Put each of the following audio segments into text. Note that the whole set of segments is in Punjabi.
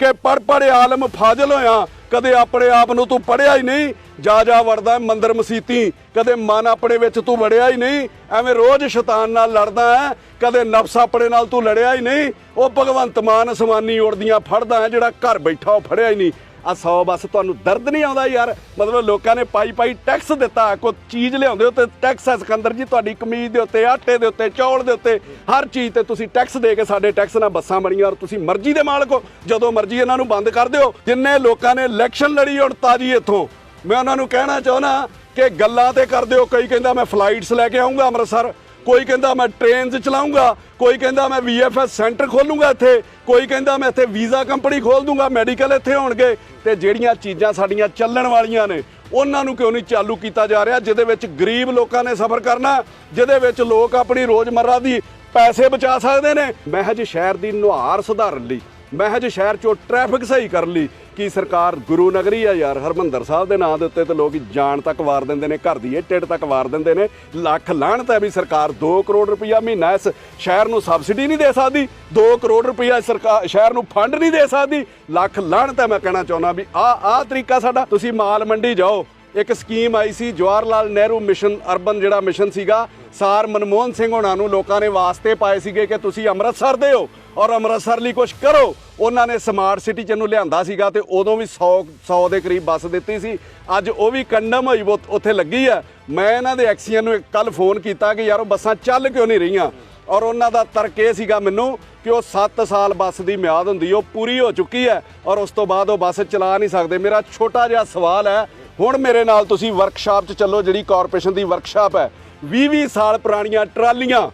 ਕਿ ਪੜ ਪੜੇ ਆਲਮ ਫਾਜ਼ਲ ਹੋਇਆ, ਕਦੇ ਆਪਣੇ ਆਪ ਨੂੰ ਤੂੰ ਪੜਿਆ ਹੀ ਨਹੀਂ, ਜਾ ਜਾ ਵੜਦਾ ਮੰਦਰ ਮਸੀਤੀ, ਕਦੇ ਮਨ ਆਪਣੇ ਵਿੱਚ ਤੂੰ ਵੜਿਆ ਹੀ ਨਹੀਂ, ਐਵੇਂ ਰੋਜ਼ ਸ਼ੈਤਾਨ ਨਾਲ ਲੜਦਾ ਹੈ, ਕਦੇ ਨਫਸ ਆਪਣੇ ਨਾਲ ਤੂੰ ਲੜਿਆ ਹੀ ਨਹੀਂ, ਉਹ ਭਗਵੰਤ ਮਾਨ ਅਸਮਾਨੀ ਉੜਦੀਆਂ ਫੜਦਾ ਹੈ ਜਿਹੜਾ ਘਰ ਬੈਠਾ ਉਹ ਫੜਿਆ ਹੀ ਨਹੀਂ ਆ 100 ਬੱਸ ਤੁਹਾਨੂੰ ਦਰਦ ਨਹੀਂ ਆਉਂਦਾ ਯਾਰ? ਮਤਲਬ ਲੋਕਾਂ ਨੇ ਪਾਈ ਪਾਈ ਟੈਕਸ ਦਿੱਤਾ, ਕੋਈ ਚੀਜ਼ ਲਿਆਉਂਦੇ ਹੋ ਤੇ ਟੈਕਸ ਹੈ ਸਿਕੰਦਰ ਜੀ, ਤੁਹਾਡੀ ਕਮੀਜ਼ ਦੇ ਉੱਤੇ, ਆਟੇ ਦੇ ਉੱਤੇ, ਚੌਲ ਦੇ ਉੱਤੇ, ਹਰ ਚੀਜ਼ ਤੇ ਤੁਸੀਂ ਟੈਕਸ ਦੇ ਕੇ ਸਾਡੇ ਟੈਕਸ ਨਾਲ ਬੱਸਾਂ ਬਣੀਆਂ ਔਰ ਤੁਸੀਂ ਮਰਜ਼ੀ ਦੇ ਮਾਲਕ ਹੋ। ਜਦੋਂ ਮਰਜ਼ੀ ਇਹਨਾਂ ਨੂੰ ਬੰਦ ਕਰ ਦਿਓ, ਜਿੰਨੇ ਲੋਕਾਂ ਨੇ ਇਲੈਕਸ਼ਨ ਲੜੀ ਹੁਣ ਤਾਜੀ ਇੱਥੋਂ। ਮੈਂ ਉਹਨਾਂ ਨੂੰ ਕਹਿਣਾ ਚਾਹੁੰਦਾ ਕਿ ਗੱਲਾਂ ਤੇ ਕਰ ਦਿਓ, ਕਈ ਕਹਿੰਦਾ ਮੈਂ ਫਲਾਈਟਸ ਲੈ ਕੇ ਆਉਂਗਾ ਅੰਮ੍ਰਿਤਸਰ। ਕੋਈ ਕਹਿੰਦਾ ਮੈਂ ਟ੍ਰੇਨਸ ਚਲਾਉਂਗਾ, ਕੋਈ ਕਹਿੰਦਾ ਮੈਂ VFS ਸੈਂਟਰ ਖੋਲੂੰਗਾ ਇੱਥੇ, ਕੋਈ ਕਹਿੰਦਾ ਮੈਂ ਇੱਥੇ ਵੀਜ਼ਾ ਕੰਪਨੀ ਖੋਲ ਦੂੰਗਾ ਮੈਡੀਕਲ ਇੱਥੇ ਹੋਣਗੇ। ਤੇ ਜਿਹੜੀਆਂ ਚੀਜ਼ਾਂ ਸਾਡੀਆਂ ਚੱਲਣ ਵਾਲੀਆਂ ਨੇ, ਉਹਨਾਂ ਨੂੰ ਕਿਉਂ ਨਹੀਂ ਚਾਲੂ ਕੀਤਾ ਜਾ ਰਿਹਾ, ਜਿਹਦੇ ਵਿੱਚ ਗਰੀਬ ਲੋਕਾਂ ਨੇ ਸਫ਼ਰ ਕਰਨਾ, ਜਿਹਦੇ ਵਿੱਚ ਲੋਕ ਆਪਣੀ ਰੋਜ਼ਮਰਰਾ ਦੀ ਪੈਸੇ ਬਚਾ ਸਕਦੇ ਨੇ। ਮਹਿਜ ਸ਼ਹਿਰ ਦੀ ਨੁਹਾਰ ਸੁਧਾਰਨ ਲਈ। ਮਹਿਜ ਸ਼ਹਿਰ ਚੋਂ ਟ੍ਰੈਫਿਕ ਸਹੀ ਕਰ ਲਈ, ਕਿ ਸਰਕਾਰ ਗੁਰੂ ਨਗਰੀ ਆ ਯਾਰ, ਹਰਮੰਦਰ ਸਾਹਿਬ ਦੇ ਨਾਂ ਦੇ ਉੱਤੇ ਤੇ ਲੋਕ ਜਾਣ ਤੱਕ ਵਾਰ ਦਿੰਦੇ ਨੇ, ਘਰ ਦੀ ਇਹ ਟਿੱਡ ਤੱਕ ਵਾਰ ਦਿੰਦੇ ਨੇ, ਲੱਖ ਲਾਹਣਤ ਹੈ ਵੀ ਸਰਕਾਰ 2 ਕਰੋੜ ਰੁਪਇਆ ਮਹੀਨਾ ਇਸ ਸ਼ਹਿਰ ਨੂੰ ਸਬਸਿਡੀ ਨਹੀਂ ਦੇ ਸਕਦੀ 2 ਕਰੋੜ ਰੁਪਇਆ ਸਰਕਾਰ ਸ਼ਹਿਰ ਨੂੰ ਫੰਡ ਨਹੀਂ ਦੇ ਸਕਦੀ, ਲੱਖ ਲਾਹਣਤ ਹੈ ਮੈਂ ਕਹਿਣਾ ਚਾਹੁੰਦਾ ਵੀ ਆ ਆ ਤਰੀਕਾ ਸਾਡਾ, ਤੁਸੀਂ ਮਾਲ ਮੰਡੀ ਜਾਓ, ਇੱਕ ਸਕੀਮ ਆਈ ਸੀ ਜਵਾਹਰ ਲਾਲ ਨਹਿਰੂ ਮਿਸ਼ਨ, ਅਰਬਨ ਜਿਹੜਾ ਮਿਸ਼ਨ ਸੀਗਾ, ਸਾਰ ਮਨਮੋਹਨ ਸਿੰਘ ਹੋਣਾ ਨੂੰ ਲੋਕਾਂ ਨੇ ਵਾਸਤੇ ਪਾਏ ਸੀਗੇ ਕਿ ਤੁਸੀਂ ਅੰਮ੍ਰਿਤਸਰ ਦੇ ਹੋ ਔਰ ਅੰਮ੍ਰਿਤਸਰ ਲਈ ਕੁਝ ਕਰੋ। ਉਹਨਾਂ ਨੇ ਸਮਾਰਟ ਸਿਟੀ ਚ ਇਹਨੂੰ ਲਿਆਂਦਾ ਸੀਗਾ ਤੇ ਉਦੋਂ ਵੀ 100 100 ਦੇ ਕਰੀਬ ਬੱਸ ਦਿੱਤੀ ਸੀ। ਅੱਜ ਉਹ ਵੀ ਕੰਡਮ ਹੋਈ ਉਹ ਉੱਥੇ ਲੱਗੀ ਆ। ਮੈਂ ਇਹਨਾਂ ਦੇ ਐਕਸੀਅਨ ਨੂੰ ਕੱਲ ਫੋਨ ਕੀਤਾ ਕਿ ਯਾਰ ਉਹ ਬੱਸਾਂ ਚੱਲ ਕਿਉਂ ਨਹੀਂ ਰਹੀਆਂ? ਔਰ ਉਹਨਾਂ ਦਾ ਤਰਕ ਇਹ ਸੀਗਾ ਮੈਨੂੰ ਕਿ ਉਹ 7 ਸਾਲ ਬੱਸ ਦੀ ਮਿਆਦ ਹੁੰਦੀ, ਉਹ ਪੂਰੀ ਹੋ ਚੁੱਕੀ ਹੈ ਔਰ ਉਸ ਤੋਂ ਬਾਅਦ ਉਹ ਬੱਸ ਚਲਾ ਨਹੀਂ ਸਕਦੇ। ਮੇਰਾ ਛੋਟਾ ਜਿਹਾ ਸਵਾਲ ਹੈ, ਹੁਣ ਮੇਰੇ ਨਾਲ ਤੁਸੀਂ ਵਰਕਸ਼ਾਪ 'ਚ ਚੱਲੋ, ਜਿਹੜੀ ਕਾਰਪੋਰੇਸ਼ਨ ਦੀ ਵਰਕਸ਼ਾਪ ਹੈ। 20-20 ਸਾਲ ਪੁਰਾਣੀਆਂ ਟਰਾਲੀਆਂ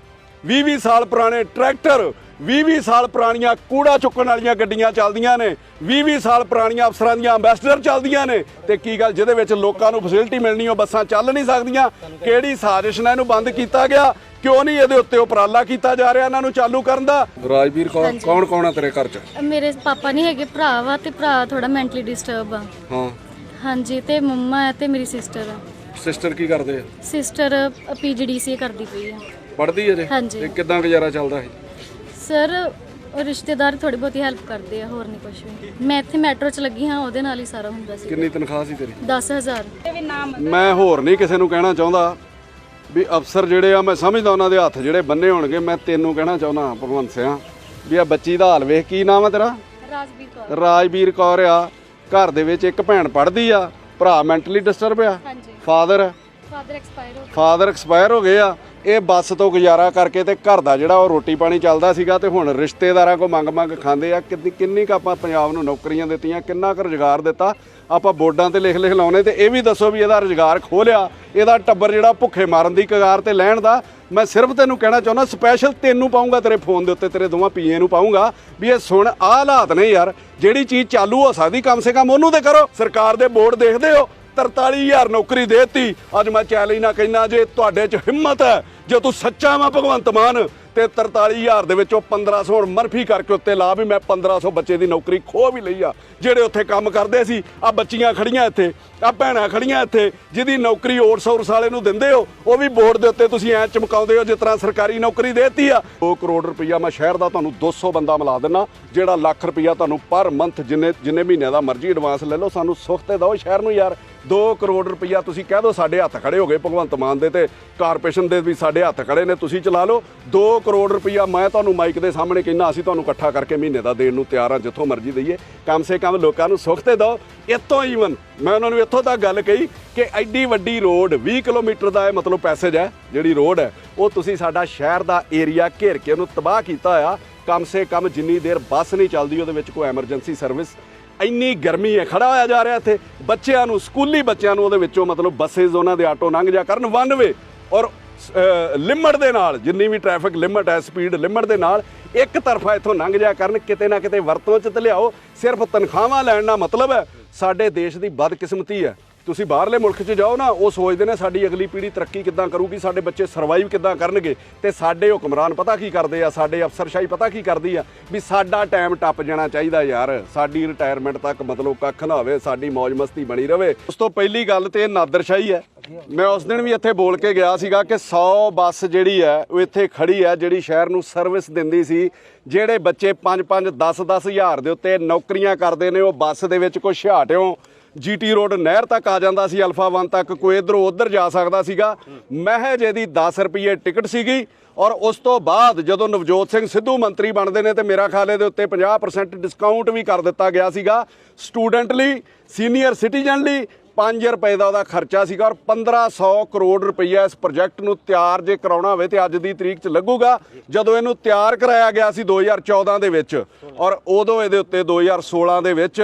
20-20 ਸਾਲ ਪੁਰਾਣੇ ਟਰੈਕਟਰ 20-20 ਸਾਲ ਪੁਰਾਣੀਆਂ ਕੂੜਾ ਚੁੱਕਣ ਵਾਲੀਆਂ ਗੱਡੀਆਂ ਚੱਲਦੀਆਂ ਨੇ 20-20 ਸਾਲ ਪੁਰਾਣੀਆਂ ਅਫਸਰਾਂ ਦੀਆਂ ਐਂਬੈਸਡਰ ਚੱਲਦੀਆਂ ਨੇ। ਤੇ ਕੀ ਗੱਲ ਜਿਹਦੇ ਵਿੱਚ ਲੋਕਾਂ ਨੂੰ ਫੈਸਿਲਿਟੀ ਮਿਲਣੀ ਉਹ ਬੱਸਾਂ ਚੱਲ ਨਹੀਂ ਸਕਦੀਆਂ। ਕਿਹੜੀ ਸਾਜ਼ਿਸ਼ ਨਾਲ ਇਹਨੂੰ ਬੰਦ ਕੀਤਾ ਗਿਆ? ਕਿਉਂ ਨਹੀਂ ਇਹਦੇ ਉੱਤੇ ਉਪਰਾਲਾ ਕੀਤਾ ਜਾ ਰਿਹਾ ਇਹਨਾਂ ਨੂੰ ਚਾਲੂ ਕਰਨ ਦਾ? ਰਾਜਵੀਰ ਕੌਣ ਕੌਣ ਕੌਣ ਆ ਤੇਰੇ ਘਰ 'ਚ? ਮੇਰੇ ਪਾਪਾ ਨਹੀਂ ਹੈਗੇ ਭਰਾ ਵਾ ਤੇ ਭਰਾ ਥੋੜਾ ਮੈਂਟਲੀ ਡਿਸਟਰਬ ਆ। ਹਾਂ। ਹਾਂਜੀ ਤੇ ਮੰਮਾ ਹੈ ਤੇ ਮੇਰੀ ਸਿਸਟਰ ਆ। ਸਿਸਟਰ ਕੀ ਕਰਦੇ ਆ? ਸਿਸਟਰ ਪੀਜੀਡੀਸੀ ਕਰਦੀ ਪਈ ਆ। ਪੜ੍ਹਦੀ ਅਜੇ ਹਾਂਜੀ। ਤੇ ਕਿਦਾਂ ਗੁਜ਼ਾਰਾ ਚੱਲਦਾ ਹੈ ਸਰ ਉਹ ਰਿਸ਼ਤੇਦਾਰ ਥੋੜੀ ਬਹੁਤੀ ਹੈਲਪ ਕਰਦੇ ਆ ਹੋਰ ਨਹੀਂ ਕੁਝ ਵੀ। ਮੈਂ ਇੱਥੇ ਮੈਟਰੋ 'ਚ ਲੱਗੀ ਹਾਂ ਉਹਦੇ ਨਾਲ ਹੀ ਸਾਰਾ ਹੁੰਦਾ ਸੀ। ਕਿੰਨੀ ਤਨਖਾਹ ਸੀ ਤੇਰੀ? 10000 ਮੈਂ ਹੋਰ ਨਹੀਂ ਕਿਸੇ ਨੂੰ ਕਹਿਣਾ ਚਾਹੁੰਦਾ ਵੀ ਅਫਸਰ ਜਿਹੜੇ ਆ ਮੈਂ ਸਮਝਦਾ ਉਹਨਾਂ ਦੇ ਹੱਥ ਜਿਹੜੇ ਬੰਨੇ ਹੋਣਗੇ ਮੈਂ ਤੈਨੂੰ ਕਹਿਣਾ ਚਾਹੁੰਦਾ ਭਗਵੰਤ ਸਿਆ ਵੀ ਆ ਬੱਚੀ ਦਾ ਹਾਲ ਵੇਖ ਕੀ ਨਾਮ ਹੈ ਤੇਰਾ? ਰਾਜਵੀਰ ਕੌਰ। ਰਾਜਵੀਰ ਕੌਰ ਆ। ਘਰ ਦੇ ਵਿੱਚ ਇੱਕ ਭੈਣ ਪੜ੍ਹਦੀ ਆ ਭਰਾ ਮੈਂਟਲੀ ਡਿਸਟਰਬ ਆ। ਹਾਂਜੀ। ਫਾਦਰ ਫਾਦਰ ਐਕਸਪਾਇਰ ਹੋ ਫਾਦਰ ਐਕਸਪਾਇਰ ਹੋ ਗਏ ਆ। ਇਹ ਬੱਸ ਤੋਂ ਗੁਜ਼ਾਰਾ ਕਰਕੇ ਤੇ ਘਰ ਦਾ ਜਿਹੜਾ ਉਹ ਰੋਟੀ ਪਾਣੀ ਚੱਲਦਾ ਸੀਗਾ ਤੇ ਹੁਣ ਰਿਸ਼ਤੇਦਾਰਾਂ ਕੋ ਮੰਗ ਮੰਗ ਖਾਂਦੇ ਆ, ਕਿੰਨੀ ਕਿੰਨੀ ਕੁ ਆਪਾਂ ਪੰਜਾਬ ਨੂੰ ਨੌਕਰੀਆਂ ਦਿੱਤੀਆਂ, ਕਿੰਨਾ ਕੁ ਰੁਜ਼ਗਾਰ ਦਿੱਤਾ, ਆਪਾਂ ਬੋਰਡਾਂ ਤੇ ਲਿਖ ਲਿਖ ਲਾਉਨੇ ਤੇ ਇਹ ਵੀ ਦੱਸੋ ਵੀ ਇਹਦਾ ਰੁਜ਼ਗਾਰ ਖੋਲਿਆ, ਇਹਦਾ ਟੱਬਰ ਜਿਹੜਾ ਭੁੱਖੇ ਮਾਰਨ ਦੀ ਕਗਾਰ ਤੇ ਲੈਣ ਦਾ, ਮੈਂ ਸਿਰਫ ਤੈਨੂੰ ਕਹਿਣਾ ਚਾਹੁੰਦਾ ਸਪੈਸ਼ਲ ਤੈਨੂੰ ਪਾਉਂਗਾ ਤੇਰੇ ਫੋਨ ਦੇ ਉੱਤੇ, ਤੇਰੇ ਦੋਵਾਂ ਪੀਏ ਨੂੰ ਪਾਉਂਗਾ ਵੀ ਇਹ ਸੁਣ, ਆਹ ਹਾਲਾਤ ਨੇ ਯਾਰ, ਜਿਹੜੀ ਚੀਜ਼ ਚਾਲੂ ਹੋ ਸਕਦੀ, ਕਮ ਸੇ ਕਮ ਉਹਨੂੰ ਤੇ ਕਰੋ, ਸਰਕਾਰ ਦੇ ਬੋਰਡ ਦੇਖਦੇ ਹੋ 43000 ਨੌਕਰੀ ਦੇਤੀ। ਅੱਜ ਮੈਂ ਚੈਲੰਜ ਨਾ ਕਹਿੰਦਾ ਜੇ ਤੁਹਾਡੇ 'ਚ ਹਿੰਮਤ ਹੈ, ਜੇ ਤੂੰ ਸੱਚਾ ਮੈਂ ਭਗਵੰਤ ਮਾਨ, ਤੇ 43000 ਦੇ ਵਿੱਚੋਂ 1500 ਹੁਣ ਮਰਫੀ ਕਰਕੇ ਉੱਤੇ ਲਾ ਵੀ ਮੈਂ 1500 ਬੱਚੇ ਦੀ ਨੌਕਰੀ ਖੋਹ ਵੀ ਲਈ ਆ। ਜਿਹੜੇ ਉੱਥੇ ਕੰਮ ਕਰਦੇ ਸੀ ਆ ਬੱਚੀਆਂ ਖੜੀਆਂ ਇੱਥੇ ਆ ਭੈਣਾਂ ਖੜੀਆਂ ਇੱਥੇ, ਜਿਹਦੀ ਨੌਕਰੀ ਓਟਸ ਔਰਸ ਵਾਲੇ ਨੂੰ ਦਿੰਦੇ ਹੋ, ਉਹ ਵੀ ਬੋਰਡ ਦੇ ਉੱਤੇ ਤੁਸੀਂ ਐ ਚਮਕਾਉਂਦੇ ਹੋ ਜਿਸ ਤਰ੍ਹਾਂ ਸਰਕਾਰੀ ਨੌਕਰੀ ਦੇਤੀ ਆ। 2 ਕਰੋੜ ਰੁਪਈਆ ਮੈਂ ਸ਼ਹਿਰ ਦਾ ਤੁਹਾਨੂੰ 200 ਬੰਦਾ ਮਿਲਾ ਦਿੰਨਾ, ਜਿਹੜਾ ਲੱਖ ਰੁਪਈਆ ਤੁਹਾਨੂੰ ਪਰ ਮੰਥ ਜਿੰਨੇ ਜਿੰਨੇ ਮਹੀਨਿਆਂ ਦਾ ਮਰਜ਼ੀ ਐਡਵਾਂਸ ਲੈ ਲਓ, ਸਾਨੂੰ ਸੁੱਖ ਤੇ ਦਿਓ ਸ਼ਹਿਰ ਨੂੰ ਯਾਰ। 2 ਕਰੋੜ ਰੁਪਈਆ ਤੁਸੀਂ ਕਹਿ ਦਿਓ ਸਾਡੇ ਹੱਥ ਖੜੇ ਹੋ ਗਏ ਭਗਵੰਤ ਮਾਨ ਦੇ ਤੇ ਕਾਰਪੋਰੇਸ਼ਨ ਦੇ ਵੀ ਸਾਡੇ ਹੱਥ ਖੜੇ ਨੇ, ਤੁਸੀਂ ਚਲਾ ਲਓ। 2 ਕਰੋੜ ਰੁਪਈਆ ਮੈਂ ਤੁਹਾਨੂੰ ਮਾਈਕ ਦੇ ਸਾਹਮਣੇ ਕਹਿੰਦਾ, ਅਸੀਂ ਤੁਹਾਨੂੰ ਇਕੱਠਾ ਕਰਕੇ ਮਹੀਨੇ ਦਾ ਦੇਣ ਨੂੰ ਤਿਆਰ ਹਾਂ ਜਿੱਥੋਂ ਮਰਜ਼ੀ ਦਈਏ। ਕਮ ਸੇ ਕਮ ਲੋਕਾਂ ਨੂੰ ਸੁੱਖ ਤੇ ਦਿਓ। ਇੱਥੋਂ ਈਵਨ ਮੈਂ ਉਹਨਾਂ ਨੂੰ ਇੱਥੋਂ ਤੱਕ ਗੱਲ ਕਹੀ ਕਿ ਐਡੀ ਵੱਡੀ ਰੋਡ 20 ਕਿਲੋਮੀਟਰ ਦਾ ਇਹ ਮਤਲਬ ਪੈਸੇਜ ਹੈ, ਜਿਹੜੀ ਰੋਡ ਹੈ, ਉਹ ਤੁਸੀਂ ਸਾਡਾ ਸ਼ਹਿਰ ਦਾ ਏਰੀਆ ਘੇਰ ਕੇ ਉਹਨੂੰ ਤਬਾਹ ਕੀਤਾ ਆ ਕਮ ਸੇ ਕਮ ਜਿੰਨੀ ਦੇਰ ਬੱਸ ਨਹੀਂ ਚੱਲਦੀ, ਉਹਦੇ ਵਿੱਚ ਕੋਈ ਐਮਰਜੈਂਸੀ ਸਰਵਿਸ ਇੰਨੀ ਗਰਮੀ ਹੈ, ਖੜਾ ਹੋਇਆ ਜਾ ਰਿਹਾ ਇੱਥੇ। ਬੱਚਿਆਂ ਨੂੰ, ਸਕੂਲੀ ਬੱਚਿਆਂ ਨੂੰ ਉਹਦੇ ਵਿੱਚੋਂ ਮਤਲਬ ਬੱਸੇਜ਼ ਉਹਨਾਂ ਦੇ ਆਟੋ ਲੰਘ ਜਾ ਕਰਨ ਵਨ ਵੇ ਔਰ ਲਿਮਟ ਦੇ ਨਾਲ, ਜਿੰਨੀ ਵੀ ਟ੍ਰੈਫਿਕ ਲਿਮਟ ਹੈ ਸਪੀਡ ਲਿਮਟ ਦੇ ਨਾਲ, ਇੱਕ ਤਰਫਾ ਇੱਥੋਂ ਲੰਘ ਜਾ ਕਰਨ, ਕਿਤੇ ਨਾ ਕਿਤੇ ਵਰਤੋਂ ਚ ਤੇ ਲਿਆਓ। ਸਿਰਫ ਤਨਖਾਹਾਂ ਲੈਣ ਦਾ ਮਤਲਬ ਹੈ, ਸਾਡੇ ਦੇਸ਼ ਦੀ ਬਦਕਿਸਮਤੀ ਹੈ। ਤੁਸੀਂ ਬਾਹਰਲੇ ਮੁਲਕ 'ਚ ਜਾਓ ਨਾ, ਉਹ ਸੋਚਦੇ ਨੇ ਸਾਡੀ ਅਗਲੀ ਪੀੜ੍ਹੀ ਤਰੱਕੀ ਕਿੱਦਾਂ ਕਰੂਗੀ, ਸਾਡੇ ਬੱਚੇ ਸਰਵਾਈਵ ਕਿੱਦਾਂ ਕਰਨਗੇ, ਤੇ ਸਾਡੇ ਹੁਕਮਰਾਨ ਪਤਾ ਕੀ ਕਰਦੇ ਆ, ਸਾਡੇ ਅਫਸਰਸ਼ਾਹੀ ਪਤਾ ਕੀ ਕਰਦੀ ਆ, ਵੀ ਸਾਡਾ ਟਾਈਮ ਟੱਪ ਜਾਣਾ ਚਾਹੀਦਾ ਯਾਰ, ਸਾਡੀ ਰਿਟਾਇਰਮੈਂਟ ਤੱਕ ਮਤਲਬ ਕੱਖ ਨਾ ਹੋਵੇ, ਸਾਡੀ ਮौज ਮਸਤੀ ਬਣੀ ਰਵੇ। ਉਸ ਤੋਂ ਪਹਿਲੀ ਗੱਲ ਤੇ ਇਹ ਨਾਦਰਸ਼ਾਹੀ ਹੈ। ਮੈਂ ਉਸ ਦਿਨ ਵੀ ਇੱਥੇ ਬੋਲ ਕੇ ਗਿਆ ਸੀਗਾ ਕਿ 100 ਬੱਸ ਜਿਹੜੀ ਹੈ, ਉਹ ਇੱਥੇ ਖੜੀ ਹੈ, ਜਿਹੜੀ ਸ਼ਹਿਰ ਨੂੰ ਸਰਵਿਸ ਦਿੰਦੀ ਸੀ, ਜਿਹੜੇ ਬੱਚੇ 5-5 10-10 ਹਜ਼ਾਰ ਦੇ ਉੱਤੇ ਨੌਕਰੀਆਂ ਕਰਦੇ ਨੇ, ਉਹ ਬੱਸ ਦੇ ਵਿੱਚ ਕੋਈ ਛਾਟਿਓ ਜੀਟੀ ਰੋਡ ਨਹਿਰ ਤੱਕ ਆ ਜਾਂਦਾ ਸੀ ਅਲਫਾ 1 ਤੱਕ, ਕੋਈ ਇਧਰੋਂ ਉਧਰ ਜਾ ਸਕਦਾ ਸੀਗਾ। ਮਹਿਜ ਇਹਦੀ 10 ਰੁਪਏ ਟਿਕਟ ਸੀਗੀ ਔਰ ਉਸ ਤੋਂ ਬਾਅਦ ਜਦੋਂ ਨਵਜੋਤ ਸਿੰਘ ਸਿੱਧੂ ਮੰਤਰੀ ਬਣਦੇ ਨੇ ਤੇ ਮੇਰਾ ਖਾਲੇ ਦੇ ਉੱਤੇ 50% ਡਿਸਕਾਊਂਟ ਵੀ ਕਰ ਦਿੱਤਾ ਗਿਆ ਸੀਗਾ। ਸਟੂਡੈਂਟ ਲਈ ਸੀਨੀਅਰ ਸਿਟੀਜ਼ਨ ਲਈ 5 ਰੁਪਏ ਦਾ ਉਹਦਾ ਖਰਚਾ ਸੀਗਾ ਔਰ 1500 ਕਰੋੜ ਰੁਪਈਆ ਇਸ ਪ੍ਰੋਜੈਕਟ ਨੂੰ ਤਿਆਰ ਜੇ ਕਰਾਉਣਾ ਹੋਵੇ ਤੇ ਅੱਜ ਦੀ ਤਰੀਕ 'ਚ ਲੱਗੂਗਾ। ਜਦੋਂ ਇਹਨੂੰ ਤਿਆਰ ਕਰਾਇਆ ਗਿਆ ਸੀ 2014 ਦੇ ਵਿੱਚ ਔਰ ਉਦੋਂ ਇਹਦੇ ਉੱਤੇ 2016 ਦੇ ਵਿੱਚ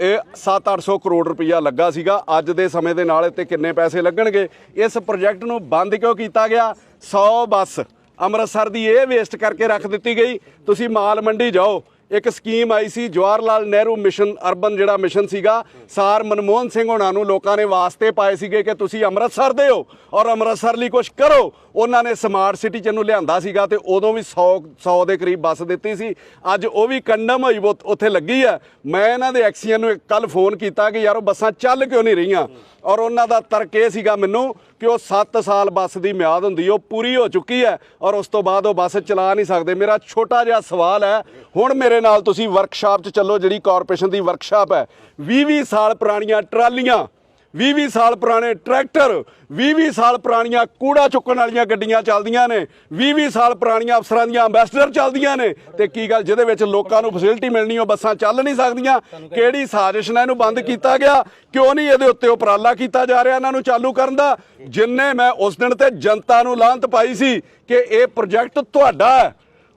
ਇਹ 7-800 ਕਰੋੜ ਰੁਪਈਆ ਲੱਗਾ ਸੀਗਾ। ਅੱਜ ਦੇ ਸਮੇਂ ਦੇ ਨਾਲ ਇੱਥੇ ਕਿੰਨੇ ਪੈਸੇ ਲੱਗਣਗੇ? ਇਸ ਪ੍ਰੋਜੈਕਟ ਨੂੰ ਬੰਦ ਕਿਉਂ ਕੀਤਾ ਗਿਆ? 100 ਬੱਸ ਅੰਮ੍ਰਿਤਸਰ ਦੀ ਇਹ ਵੇਸਟ ਕਰਕੇ ਰੱਖ ਦਿੱਤੀ ਗਈ। ਤੁਸੀਂ ਮਾਲ ਮੰਡੀ ਜਾਓ। ਇੱਕ ਸਕੀਮ ਆਈ ਸੀ ਜਵਾਹਰ ਲਾਲ ਨਹਿਰੂ ਮਿਸ਼ਨ, ਅਰਬਨ ਜਿਹੜਾ ਮਿਸ਼ਨ ਸੀਗਾ, ਸਾਰ ਮਨਮੋਹਨ ਸਿੰਘ ਹੋਣਾ ਨੂੰ ਲੋਕਾਂ ਨੇ ਵਾਸਤੇ ਪਾਏ ਸੀਗੇ ਕਿ ਤੁਸੀਂ ਅੰਮ੍ਰਿਤਸਰ ਦੇ ਹੋ ਔਰ ਅੰਮ੍ਰਿਤਸਰ ਲਈ ਕੁਝ ਕਰੋ। ਉਹਨਾਂ ਨੇ ਸਮਾਰਟ ਸਿਟੀ ਚ ਲਿਆਂਦਾ ਸੀਗਾ ਤੇ ਉਦੋਂ ਵੀ 100 100 ਦੇ ਕਰੀਬ ਬੱਸ ਦਿੱਤੀ ਸੀ। ਅੱਜ ਉਹ ਵੀ ਕੰਡਮ ਹੋਈ ਉਹ ਉੱਥੇ ਲੱਗੀ ਆ ਮੈਂ ਇਹਨਾਂ ਦੇ ਐਕਸੀਅਨ ਨੂੰ ਕੱਲ ਫੋਨ ਕੀਤਾ ਕਿ ਯਾਰ ਉਹ ਬੱਸਾਂ ਚੱਲ ਕਿਉਂ ਨਹੀਂ ਰਹੀਆਂ? ਔਰ ਉਹਨਾਂ ਦਾ ਤਰਕ ਇਹ ਸੀਗਾ ਮੈਨੂੰ ਕਿ ਉਹ 7 ਸਾਲ ਬੱਸ ਦੀ ਮਿਆਦ ਹੁੰਦੀ, ਉਹ ਪੂਰੀ ਹੋ ਚੁੱਕੀ ਹੈ ਔਰ ਉਸ ਤੋਂ ਬਾਅਦ ਉਹ ਬੱਸ ਚਲਾ ਨਹੀਂ ਸਕਦੇ। ਮੇਰਾ ਛੋਟਾ ਜਿਹਾ ਸਵਾਲ ਹੈ, ਹੁਣ ਮੇਰੇ ਨਾਲ ਤੁਸੀਂ ਵਰਕਸ਼ਾਪ 'ਚ ਚੱਲੋ ਜਿਹੜੀ ਕਾਰਪੋਰੇਸ਼ਨ ਦੀ ਵਰਕਸ਼ਾਪ ਹੈ 20-20 ਸਾਲ ਪੁਰਾਣੀਆਂ ਟਰਾਲੀਆਂ 20-20 ਸਾਲ ਪੁਰਾਣੇ ਟਰੈਕਟਰ 20-20 ਸਾਲ ਪੁਰਾਣੀਆਂ ਕੂੜਾ ਚੁੱਕਣ ਵਾਲੀਆਂ ਗੱਡੀਆਂ ਚੱਲਦੀਆਂ ਨੇ 20-20 ਸਾਲ ਪੁਰਾਣੀਆਂ ਅਫਸਰਾਂ ਦੀਆਂ ਐਂਬੈਸਡਰ ਚੱਲਦੀਆਂ ਨੇ। ਤੇ ਕੀ ਗੱਲ, ਜਿਹਦੇ ਵਿੱਚ ਲੋਕਾਂ ਨੂੰ ਫੈਸਿਲਿਟੀ ਮਿਲਣੀ, ਉਹ ਬੱਸਾਂ ਚੱਲ ਨਹੀਂ ਸਕਦੀਆਂ। ਕਿਹੜੀ ਸਾਜ਼ਿਸ਼ ਨਾਲ ਇਹਨੂੰ ਬੰਦ ਕੀਤਾ ਗਿਆ? ਕਿਉਂ ਨਹੀਂ ਇਹਦੇ ਉੱਤੇ ਉਪਰਾਲਾ ਕੀਤਾ ਜਾ ਰਿਹਾ ਇਹਨਾਂ ਨੂੰ ਚਾਲੂ ਕਰਨ ਦਾ? ਜਿੰਨੇ ਮੈਂ ਉਸ ਦਿਨ ਤੇ ਜਨਤਾ ਨੂੰ ਲਾਂਤ ਪਾਈ ਸੀ ਕਿ ਇਹ ਪ੍ਰੋਜੈਕਟ ਤੁਹਾਡਾ ਹੈ।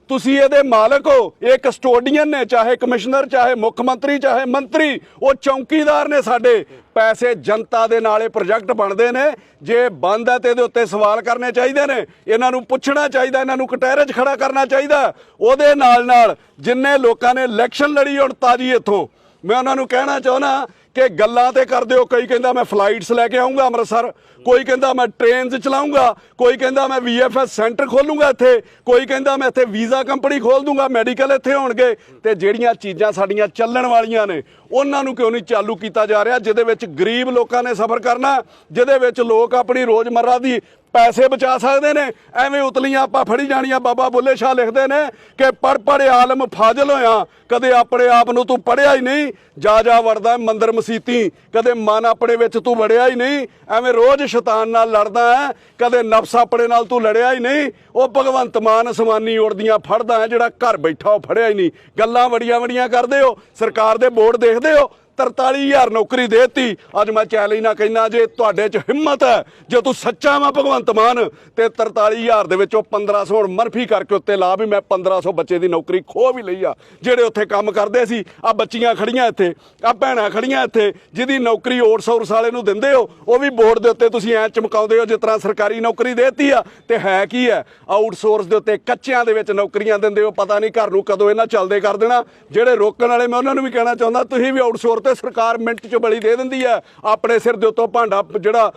ਤੁਸੀਂ ਇਹਦੇ ਮਾਲਕ ਹੋ। ਇਹ ਕਸਟੋਡੀਅਨ ਨੇ, ਚਾਹੇ ਕਮਿਸ਼ਨਰ ਚਾਹੇ ਮੁੱਖ ਮੰਤਰੀ, ਚਾਹੇ ਮੰਤਰੀ, ਉਹ ਚੌਕੀਦਾਰ ਨੇ ਸਾਡੇ। ਪੈਸੇ ਜਨਤਾ ਦੇ ਨਾਲ ਇਹ ਪ੍ਰੋਜੈਕਟ ਬਣਦੇ ਨੇ। ਜੇ ਬੰਦ ਹੈ ਤੇ ਇਹਦੇ ਉੱਤੇ ਸਵਾਲ ਕਰਨੇ ਚਾਹੀਦੇ ਨੇ। ਇਹਨਾਂ ਨੂੰ ਪੁੱਛਣਾ ਚਾਹੀਦਾ, ਇਹਨਾਂ ਨੂੰ ਕਟਹਿਰੇ 'ਚ ਖੜਾ ਕਰਨਾ ਚਾਹੀਦਾ। ਉਹਦੇ ਨਾਲ ਨਾਲ ਜਿੰਨੇ ਲੋਕਾਂ ਨੇ ਇਲੈਕਸ਼ਨ ਲੜੀ ਹੁਣ ਤਾਜੀ ਇੱਥੋਂ। ਮੈਂ ਉਹਨਾਂ ਨੂੰ ਕਹਿਣਾ ਚਾਹੁੰਦਾ ਕਿ ਗੱਲਾਂ ਤੇ ਕਰਦੇ ਹੋ। ਕਈ ਕਹਿੰਦਾ ਮੈਂ ਫਲਾਈਟਸ ਲੈ ਕੇ ਆਉਂਗਾ ਅੰਮ੍ਰਿਤਸਰ, ਕੋਈ ਕਹਿੰਦਾ ਮੈਂ ਟ੍ਰੇਨਸ ਚਲਾਉਂਗਾ ਕੋਈ ਕਹਿੰਦਾ ਮੈਂ ਵੀਐਫਐਸ ਸੈਂਟਰ ਖੋਲੂੰਗਾ ਇੱਥੇ, ਕੋਈ ਕਹਿੰਦਾ ਮੈਂ ਇੱਥੇ ਵੀਜ਼ਾ ਕੰਪਨੀ ਖੋਲ ਦੂੰਗਾ ਮੈਡੀਕਲ ਇੱਥੇ ਹੋਣਗੇ। ਤੇ ਜਿਹੜੀਆਂ ਚੀਜ਼ਾਂ ਸਾਡੀਆਂ ਚੱਲਣ ਵਾਲੀਆਂ ਨੇ, ਉਹਨਾਂ ਨੂੰ ਕਿਉਂ ਨਹੀਂ ਚਾਲੂ ਕੀਤਾ ਜਾ ਰਿਹਾ, ਜਿਹਦੇ ਵਿੱਚ ਗਰੀਬ ਲੋਕਾਂ ਨੇ ਸਫ਼ਰ ਕਰਨਾ, ਜਿਹਦੇ ਵਿੱਚ ਲੋਕ ਆਪਣੀ ਰੋਜ਼ਮਰਰਾ ਦੀ ਪੈਸੇ ਬਚਾ ਸਕਦੇ ਨੇ। ਐਵੇਂ ਉਤਲੀਆਂ ਆਪਾਂ ਫੜੀ ਜਾਣੀਆਂ, ਬਾਬਾ ਬੁੱਲੇ ਸ਼ਾਹ ਲਿਖਦੇ ਨੇ ਕਿ ਪੜ ਪੜ ਆਲਮ ਫਾਜ਼ਲ ਹੋਇਆ, ਕਦੇ ਆਪਣੇ ਆਪ ਨੂੰ ਤੂੰ ਪੜਿਆ ਹੀ ਨਹੀਂ ਜਾ ਜਾ ਵੜਦਾ ਮੰਦਰ ਮਸੀਤੀ, ਕਦੇ ਮਨ ਆਪਣੇ ਵਿੱਚ ਤੂੰ ਵੜਿਆ ਹੀ ਨਹੀਂ, ਐਵੇਂ ਰੋਜ਼ ਸ਼ੈਤਾਨ ਨਾਲ ਲੜਦਾ ਹੈ ਕਦੇ ਨਫਸ ਆਪਣੇ ਨਾਲ ਤੂੰ ਲੜਿਆ ਹੀ ਨਹੀਂ, ਉਹ ਭਗਵੰਤ ਮਾਨ ਅਸਮਾਨੀ ਉੜਦੀਆਂ ਫੜਦਾ ਹੈ ਜਿਹੜਾ ਘਰ ਬੈਠਾ ਉਹ ਫੜਿਆ ਹੀ ਨਹੀਂ। ਗੱਲਾਂ ਵੜੀਆਂ ਵੜੀਆਂ ਕਰਦੇ ਹੋ, ਸਰਕਾਰ ਦੇ ਬੋਰਡ ਦੇਖਦੇ ਹੋ 43000 ਨੌਕਰੀ ਦੇਤੀ। ਅੱਜ ਮੈਂ ਚੈਲੰਜ ਨਾ ਕਹਿਣਾ ਜੇ ਤੁਹਾਡੇ 'ਚ ਹਿੰਮਤ ਹੈ, ਜੇ ਤੂੰ ਸੱਚਾ ਵਾ ਭਗਵੰਤ ਮਾਨ, ਤੇ 43000 ਦੇ ਵਿੱਚੋਂ 1500 ਹੁਣ ਮਰਫੀ ਕਰਕੇ ਉੱਤੇ ਲਾ ਵੀ ਮੈਂ 1500 ਬੱਚੇ ਦੀ ਨੌਕਰੀ ਖੋ ਵੀ ਲਈ ਆ। ਜਿਹੜੇ ਉੱਥੇ ਕੰਮ ਕਰਦੇ ਸੀ ਆ ਬੱਚੀਆਂ ਖੜੀਆਂ ਇੱਥੇ ਆ ਭੈਣਾਂ ਖੜੀਆਂ ਇੱਥੇ, ਜਿਹਦੀ ਨੌਕਰੀ ਆਊਟਸੋਰਸ ਵਾਲੇ ਨੂੰ ਦਿੰਦੇ ਹੋ, ਉਹ ਵੀ ਬੋਰਡ ਦੇ ਉੱਤੇ ਤੁਸੀਂ ਐ ਚਮਕਾਉਂਦੇ ਹੋ ਜਿਸ ਤਰ੍ਹਾਂ ਸਰਕਾਰੀ ਨੌਕਰੀ ਦੇਤੀ ਆ। ਤੇ ਹੈ ਕੀ ਹੈ, ਆਊਟਸੋਰਸ ਦੇ ਉੱਤੇ ਕੱਚਿਆਂ ਦੇ ਵਿੱਚ ਨੌਕਰੀਆਂ ਦਿੰਦੇ ਹੋ, ਪਤਾ ਨਹੀਂ ਘਰ ਨੂੰ ਕਦੋਂ ਇਹਨਾਂ ਚੱਲਦੇ ਕਰ ਦੇਣਾ। ਜਿਹੜੇ ਰੋਕਣ ਵਾਲੇ, ਮੈਂ ਉਹਨਾਂ ਨੂੰ ਵੀ ਕਹਿਣਾ ਚਾਹੁੰਦਾ, ਤੁਸੀਂ ਵੀ ਆਊਟਸੋਰਸ ਤੇ ਸਰਕਾਰ ਮਿੰਟ 'ਚ ਬਲੀ ਦੇ ਦਿੰਦੀ ਹੈ। ਆਪਣੇ ਸਿਰ ਦੇ ਉੱਤੋਂ ਭਾਂਡਾ ਜਿਹੜਾ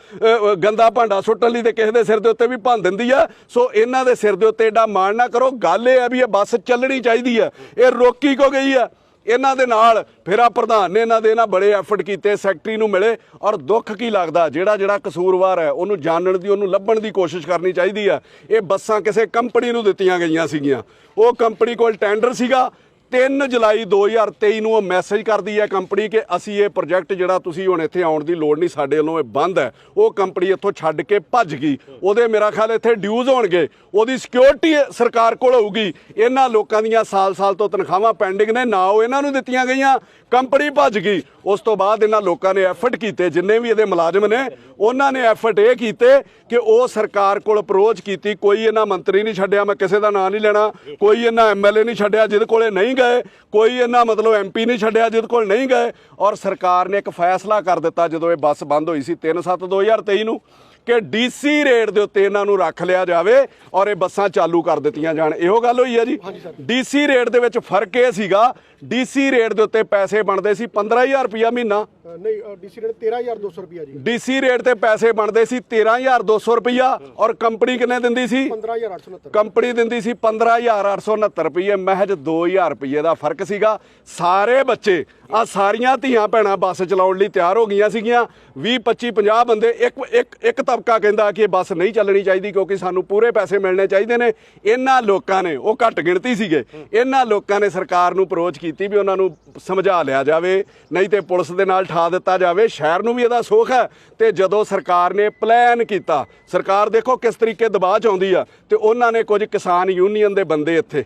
ਗੰਦਾ ਭਾਂਡਾ ਸੁੱਟਣ ਲਈ ਤੇ ਕਿਸੇ ਦੇ ਸਿਰ ਦੇ ਉੱਤੇ ਵੀ ਭੰਨ ਦਿੰਦੀ ਆ ਸੋ ਇਹਨਾਂ ਦੇ ਸਿਰ ਦੇ ਉੱਤੇ ਏਡਾ ਮਾਣ ਨਾ ਕਰੋ। ਗੱਲ ਇਹ ਹੈ ਵੀ ਇਹ ਬੱਸ ਚੱਲਣੀ ਚਾਹੀਦੀ ਹੈ। ਇਹ ਰੋਕੀ ਕੋ ਗਈ ਆ ਇਹਨਾਂ ਦੇ ਨਾਲ ਫਿਰ ਆ ਪ੍ਰਧਾਨ ਨੇ ਇਹਨਾਂ ਦੇ ਨਾ ਬੜੇ ਐਫਰਟ ਕੀਤੇ, ਸੈਕਟਰੀ ਨੂੰ ਮਿਲੇ ਔਰ ਦੁੱਖ ਕੀ ਲੱਗਦਾ? ਜਿਹੜਾ ਜਿਹੜਾ ਕਸੂਰਵਾਰ ਹੈ, ਉਹਨੂੰ ਜਾਣਨ ਦੀ, ਉਹਨੂੰ ਲੱਭਣ ਦੀ ਕੋਸ਼ਿਸ਼ ਕਰਨੀ ਚਾਹੀਦੀ ਆ ਇਹ ਬੱਸਾਂ ਕਿਸੇ ਕੰਪਨੀ ਨੂੰ ਦਿੱਤੀਆਂ ਗਈਆਂ ਸੀਗੀਆਂ। ਉਹ ਕੰਪਨੀ ਕੋਲ ਟੈਂਡਰ ਸੀਗਾ। 3 ਜੁਲਾਈ 2023 ਨੂੰ ਉਹ ਮੈਸੇਜ ਕਰਦੀ ਹੈ ਕੰਪਨੀ ਕਿ ਅਸੀਂ ਇਹ ਪ੍ਰੋਜੈਕਟ ਜਿਹੜਾ ਤੁਸੀਂ ਹੁਣ ਇੱਥੇ ਆਉਣ ਦੀ ਲੋੜ ਨਹੀਂ, ਸਾਡੇ ਵੱਲੋਂ ਇਹ ਬੰਦ ਹੈ। ਉਹ ਕੰਪਨੀ ਇੱਥੋਂ ਛੱਡ ਕੇ ਭੱਜ ਗਈ। ਉਹਦੇ ਮੇਰਾ ਖਿਆਲ ਇੱਥੇ ਡਿਊਜ਼ ਹੋਣਗੇ। ਉਹਦੀ ਸਿਕਿਉਰਿਟੀ ਸਰਕਾਰ ਕੋਲ ਹੋਊਗੀ। ਇਹਨਾਂ ਲੋਕਾਂ ਦੀਆਂ ਸਾਲ-ਸਾਲ ਤੋਂ ਤਨਖਾਹਾਂ ਪੈਂਡਿੰਗ ਨੇ, ਨਾ ਉਹ ਇਹਨਾਂ ਨੂੰ ਦਿੱਤੀਆਂ ਗਈਆਂ। ਕੰਪਨੀ ਭੱਜ ਗਈ। ਉਸ ਤੋਂ ਬਾਅਦ ਇਹਨਾਂ ਲੋਕਾਂ ਨੇ ਐਫਰਟ ਕੀਤੇ, ਜਿੰਨੇ ਵੀ ਇਹਦੇ ਮੁਲਾਜ਼ਮ ਨੇ, ਉਹਨਾਂ ਨੇ ਐਫਰਟ ਇਹ ਕੀਤੇ ਕਿ ਉਹ ਸਰਕਾਰ ਕੋਲ ਅਪਰੋਚ ਕੀਤੀ। ਕੋਈ ਇਹਨਾਂ ਮੰਤਰੀ ਨਹੀਂ ਛੱਡਿਆ, ਮੈਂ ਕਿਸੇ ਦਾ ਨਾਂ ਨਹੀਂ ਲੈਣਾ। ਕੋਈ ਇਹਨਾਂ ਐਮਐਲਏ ਨਹੀਂ ਛੱਡਿਆ, ਜਿਹਦੇ ਕੋਲੇ ਨਹੀਂ ਗਏ ਕੋਈ ਇਹਨਾਂ ਮਤਲਬ ਐਮਪੀ ਨਹੀਂ ਛੱਡਿਆ ਜਿਹਦੇ ਕੋਲ ਨਹੀਂ ਗਏ ਔਰ ਸਰਕਾਰ ਨੇ ਇੱਕ ਫੈਸਲਾ ਕਰ ਦਿੱਤਾ ਜਦੋਂ ਇਹ ਬੱਸ ਬੰਦ ਹੋਈ ਸੀ 3/7/2023 ਨੂੰ ਕਿ ਡੀਸੀ ਰੇਟ ਦੇ ਉੱਤੇ ਇਹਨਾਂ ਨੂੰ ਰੱਖ ਲਿਆ ਜਾਵੇ ਔਰ ਇਹ ਬੱਸਾਂ ਚਾਲੂ ਕਰ ਦਿੱਤੀਆਂ ਜਾਣ। ਇਹੋ ਗੱਲ ਹੋਈ ਹੈ ਜੀ। ਡੀਸੀ ਰੇਟ ਦੇ ਵਿੱਚ ਫ਼ਰਕ ਇਹ ਸੀਗਾ ਡੀਸੀ ਰੇਟ ਦੇ ਉੱਤੇ ਪੈਸੇ ਬਣਦੇ ਸੀ 15000 ਰੁਪਇਆ ਮਹੀਨਾ। ਨਹੀਂ ਡੀਸੀ ਰੇਟ 13200 ਰੁਪਿਆ ਜੀ। ਡੀਸੀ ਰੇਟ ਤੇ ਪੈਸੇ ਬਣਦੇ ਸੀ 13200 ਰੁਪਈਆ ਔਰ ਕੰਪਨੀ ਕਿੰਨੇ ਦਿੰਦੀ ਸੀ? 15869 ਕੰਪਨੀ ਦਿੰਦੀ ਸੀ 15869 ਰੁਪਏ ਮਹਿਜ 2000 ਰੁਪਏ ਦਾ ਫ਼ਰਕ ਸੀਗਾ। ਸਾਰੇ ਬੱਚੇ ਆ ਸਾਰੀਆਂ ਧੀਆਂ ਭੈਣਾਂ ਬੱਸ ਚਲਾਉਣ ਲਈ ਤਿਆਰ ਹੋ ਗਈਆਂ ਸੀਗੀਆਂ। 20 25 50 ਬੰਦੇ ਇੱਕ ਇੱਕ ਇੱਕ ਤਬਕਾ ਕਹਿੰਦਾ ਕਿ ਇਹ ਬੱਸ ਨਹੀਂ ਚੱਲਣੀ ਚਾਹੀਦੀ ਕਿਉਂਕਿ ਸਾਨੂੰ ਪੂਰੇ ਪੈਸੇ ਮਿਲਣੇ ਚਾਹੀਦੇ ਨੇ। ਇਹਨਾਂ ਲੋਕਾਂ ਨੇ ਉਹ ਘੱਟ ਗਿਣਤੀ ਸੀਗੇ। ਇਹਨਾਂ ਲੋਕਾਂ ਨੇ ਸਰਕਾਰ ਨੂੰ ਅਪਰੋਚ ਕੀਤੀ ਵੀ ਉਹਨਾਂ ਨੂੰ ਸਮਝਾ ਲਿਆ ਜਾਵੇ। ਨਹੀਂ ਤੇ ਪੁਲਿਸ ਦੇ ਨਾਲ ਠਾ ਦਿੱਤਾ ਜਾਵੇ, ਸ਼ਹਿਰ ਨੂੰ ਵੀ ਇਹਦਾ ਸੁੱਖ ਹੈ। ਤੇ ਜਦੋਂ ਸਰਕਾਰ ਨੇ ਪਲਾਨ ਕੀਤਾ, ਸਰਕਾਰ ਦੇਖੋ ਕਿਸ ਤਰੀਕੇ ਦਬਾਅ ਚ ਆਉਂਦੀ ਆ, ਤੇ ਉਹਨਾਂ ਨੇ ਕੁਝ ਕਿਸਾਨ ਯੂਨੀਅਨ ਦੇ ਬੰਦੇ ਇੱਥੇ।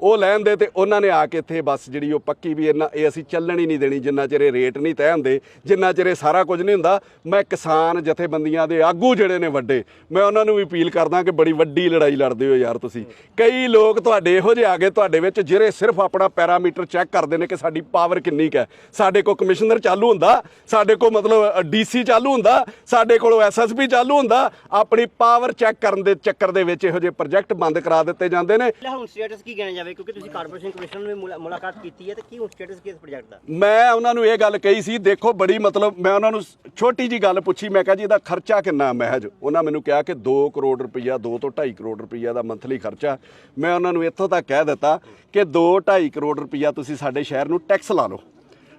ਉਹ ਲੈਣ ਦੇ ਤੇ ਉਹਨਾਂ ਨੇ ਆ ਕੇ ਇੱਥੇ ਬੱਸ ਜਿਹੜੀ ਉਹ ਪੱਕੀ ਵੀ ਇਹਨਾਂ ਇਹ ਅਸੀਂ ਚੱਲਣ ਹੀ ਨਹੀਂ ਦੇਣੀ, ਜਿੰਨਾ ਚਿਰ ਇਹ ਰੇਟ ਨਹੀਂ ਤੈਅ ਹੁੰਦੇ, ਜਿੰਨਾ ਚਿਰ ਇਹ ਸਾਰਾ ਕੁਝ ਨਹੀਂ ਹੁੰਦਾ, ਮੈਂ ਕਿਸਾਨ ਜਥੇਬੰਦੀਆਂ ਦੇ ਆਗੂ ਜਿਹੜੇ ਨੇ ਵੱਡੇ, ਮੈਂ ਉਹਨਾਂ ਨੂੰ ਵੀ ਅਪੀਲ ਕਰਦਾ ਕਿ ਬੜੀ ਵੱਡੀ ਲੜਾਈ ਲੜਦੇ ਹੋ ਯਾਰ ਤੁਸੀਂ। ਕਈ ਲੋਕ ਤੁਹਾਡੇ ਇਹੋ ਜਿਹੇ ਆ ਗਏ ਤੁਹਾਡੇ ਵਿੱਚ, ਜਿਹੜੇ ਸਿਰਫ ਆਪਣਾ ਪੈਰਾਮੀਟਰ ਚੈੱਕ ਕਰਦੇ ਨੇ ਕਿ ਸਾਡੀ ਪਾਵਰ ਕਿੰਨੀ ਕੁ ਹੈ। ਸਾਡੇ ਕੋਲ ਕਮਿਸ਼ਨਰ ਚਾਲੂ ਹੁੰਦਾ, ਸਾਡੇ ਕੋਲ ਮਤਲਬ ਡੀਸੀ ਚਾਲੂ ਹੁੰਦਾ, ਸਾਡੇ ਕੋਲ ਐਸਐਸਪੀ ਚਾਲੂ ਹੁੰਦਾ, ਆਪਣੀ ਪਾਵਰ ਚੈੱਕ ਕਰਨ ਦੇ ਚੱਕਰ ਦੇ ਵਿੱਚ ਇਹੋ ਜਿਹੇ ਪ੍ਰੋਜੈਕਟ ਬੰਦ ਕਰਾ ਦਿੱਤੇ ਜਾਂਦੇ ਨੇ। ਲੈ ਹੁਣ ਸਟੇਟਸ ਕੀ ਗਿਣਿਆ ਜਾਵੇ ਕਿਉਂਕਿ ਤੁਸੀਂ ਕਾਰਪੋਰੇਸ਼ਨ ਕਮਿਸ਼ਨਰ ਨਾਲ ਵੀ ਮੁਲਾ- ਮੁਲਾਕਾਤ ਕੀਤੀ ਹੈ ਤੇ ਕੀ ਹੁਣ ਸਟੇਟਸ ਕੀ ਇਸ ਪ੍ਰੋਜੈਕਟ ਦਾ? ਮੈਂ ਉਹਨਾਂ ਨੂੰ ਇਹ ਗੱਲ ਕਹੀ ਸੀ, ਦੇਖੋ ਬੜੀ ਮਤਲਬ ਮੈਂ ਉਹਨਾਂ ਨੂੰ ਛੋਟੀ ਜੀ ਗੱਲ ਪੁੱਛੀ, ਮੈਂ ਕਿਹਾ ਜੀ ਇਹਦਾ ਖਰਚਾ ਕਿੰਨਾ ਮਹਿਜ? ਉਹਨਾਂ ਮੈਨੂੰ ਕਿਹਾ ਕਿ 2 ਕਰੋੜ ਰੁਪਈਆ 2 ਤੋਂ 2.5 ਕਰੋੜ ਰੁਪਈਆ ਦਾ ਮੰਥਲੀ ਖਰਚਾ। ਮੈਂ ਉਹਨਾਂ ਨੂੰ ਇੱਥੋਂ ਤੱਕ ਕਹਿ ਦਿੱਤਾ ਕਿ 2 2.5 ਕਰੋੜ ਰੁਪਈਆ ਤੁਸੀਂ ਸਾਡੇ ਸ਼ਹਿਰ ਨੂੰ ਟੈਕਸ ਲਾ ਲਓ।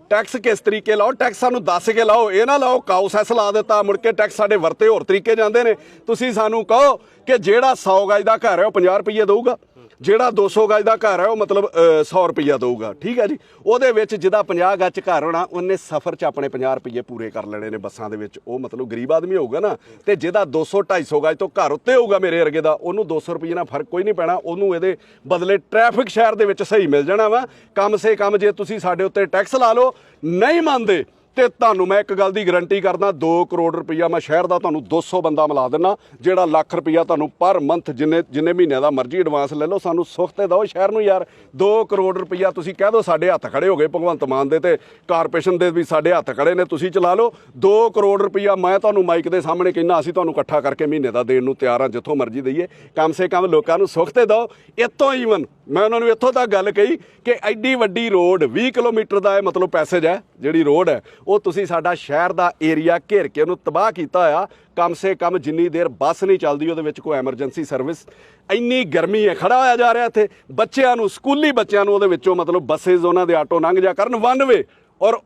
ਟੈਕਸ ਕਿਸ ਤਰੀਕੇ ਲਾਓ? ਟੈਕਸ ਸਾਨੂੰ ਦੱਸ ਕੇ ਲਾਓ, ਇਹ ਨਾ ਲਾਓ ਕਾਉ ਸੈਸ ਲਾ ਦਿੱਤਾ, ਮੁੜ ਕੇ ਟੈਕਸ ਸਾਡੇ ਵਰਤੇ ਹੋਰ ਤਰੀਕੇ ਜਾਂਦੇ ਨੇ। ਤੁਸੀਂ ਸਾਨੂੰ ਕਹੋ ਕਿ ਜਿਹੜਾ 100 ਗਜ ਦਾ ਘਰ ਹੈ, ਉਹ 50 ਰੁਪਈਏ ਦਊਗਾ। ਜਿਹੜਾ 200 ਗਜ ਦਾ ਘਰ ਹੈ ਉਹ ਮਤਲਬ ਅ, 100 ਰੁਪਈਆ ਦਊਗਾ। ਠੀਕ ਹੈ ਜੀ? ਉਹਦੇ ਵਿੱਚ ਜਿਹਦਾ 50 ਗਜ ਘਰ ਹੋਣਾ ਉਹਨੇ ਸਫ਼ਰ 'ਚ ਆਪਣੇ 50 ਰੁਪਈਏ ਪੂਰੇ ਕਰ ਲੈਣੇ ਨੇ ਬੱਸਾਂ ਦੇ ਵਿੱਚ। ਉਹ ਮਤਲਬ ਗਰੀਬ ਆਦਮੀ ਹੋਊਗਾ ਨਾ ਤੇ ਜਿਹਦਾ 200 250 ਗਜ ਤੋਂ ਘਰ ਉੱਤੇ ਹੋਊਗਾ ਮੇਰੇ ਵਰਗੇ ਦਾ ਉਹਨੂੰ 200 ਰੁਪਈਏ ਨਾਲ ਫ਼ਰਕ ਕੋਈ ਨਹੀਂ ਪੈਣਾ। ਉਹਨੂੰ ਇਹਦੇ ਬਦਲੇ ਟ੍ਰੈਫਿਕ ਸ਼ਹਿਰ ਦੇ ਵਿੱਚ ਸਹੀ ਮਿਲ ਜਾਣਾ ਵਾ। ਕਮ ਸੇ ਕਮ ਜੇ ਤੁਸੀਂ ਸਾਡੇ ਉੱਤੇ ਟੈਕਸ ਲਾ ਲਓ ਨਹੀਂ ਮੰਨਦੇ ਤੇ ਤੁਹਾਨੂੰ ਮੈਂ ਇੱਕ ਗੱਲ ਦੀ ਗਾਰੰਟੀ ਕਰਦਾ 2 ਕਰੋੜ ਰੁਪਈਆ ਮੈਂ ਸ਼ਹਿਰ ਦਾ ਤੁਹਾਨੂੰ 200 ਬੰਦਾ ਮਿਲਾ ਦਿੰਨਾ ਜਿਹੜਾ ਲੱਖ ਰੁਪਈਆ ਤੁਹਾਨੂੰ ਪਰ ਮੰਥ ਜਿੰਨੇ ਜਿੰਨੇ ਮਹੀਨਿਆਂ ਦਾ ਮਰਜ਼ੀ ਐਡਵਾਂਸ ਲੈ ਲਓ, ਸਾਨੂੰ ਸੁੱਖ ਤੇ ਦਿਓ ਸ਼ਹਿਰ ਨੂੰ ਯਾਰ। 2 ਕਰੋੜ ਰੁਪਈਆ ਤੁਸੀਂ ਕਹਿ ਦਿਓ ਸਾਡੇ ਹੱਥ ਖੜੇ ਹੋ ਗਏ, ਭਗਵੰਤ ਮਾਨ ਦੇ ਤੇ ਕਾਰਪੋਰੇਸ਼ਨ ਦੇ ਵੀ ਸਾਡੇ ਹੱਥ ਖੜੇ ਨੇ, ਤੁਸੀਂ ਚਲਾ ਲਓ। 2 ਕਰੋੜ ਰੁਪਈਆ ਮੈਂ ਤੁਹਾਨੂੰ ਮਾਈਕ ਦੇ ਸਾਹਮਣੇ ਕਹਿੰਦਾ, ਅਸੀਂ ਤੁਹਾਨੂੰ ਇਕੱਠਾ ਕਰਕੇ ਮਹੀਨੇ ਦਾ ਦੇਣ ਨੂੰ ਤਿਆਰ ਹਾਂ, ਜਿੱਥੋਂ ਮਰਜ਼ੀ ਦਈਏ। ਕਮ ਸੇ ਕਮ ਲੋਕਾਂ ਨੂੰ ਸੁੱਖ ਤੇ ਦਿਓ। ਇੱਥੋਂ ਈਵਨ ਮੈਂ ਉਹਨਾਂ ਨੂੰ ਇੱਥੋਂ ਤੱਕ ਗੱਲ ਕਹੀ ਕਿ ਐਡੀ ਵੱਡੀ ਰੋਡ 20 ਕਿਲੋਮੀਟਰ ਦਾ ਇਹ ਮਤਲਬ ਪੈਸੇਜ ਹੈ, ਜਿਹੜੀ ਰੋਡ ਹੈ ਉਹ ਤੁਸੀਂ ਸਾਡਾ ਸ਼ਹਿਰ ਦਾ ਏਰੀਆ ਘੇਰ ਕੇ ਉਹਨੂੰ ਤਬਾਹ ਕੀਤਾ ਹੋਇਆ। ਕਮ ਸੇ ਕਮ ਜਿੰਨੀ ਦੇਰ ਬੱਸ ਨਹੀਂ ਚੱਲਦੀ, ਉਹਦੇ ਵਿੱਚ ਕੋਈ ਐਮਰਜੈਂਸੀ ਸਰਵਿਸ ਇੰਨੀ ਗਰਮੀ ਹੈ, ਖੜਾ ਹੋਇਆ ਜਾ ਰਿਹਾ ਇੱਥੇ। ਬੱਚਿਆਂ ਨੂੰ, ਸਕੂਲੀ ਬੱਚਿਆਂ ਨੂੰ ਉਹਦੇ ਵਿੱਚੋਂ ਮਤਲਬ ਬੱਸੇਜ਼ ਉਹਨਾਂ ਦੇ ਆਟੋ ਲੰਘ ਜਾ ਕਰਨ ਵਨ ਵੇ ਔਰ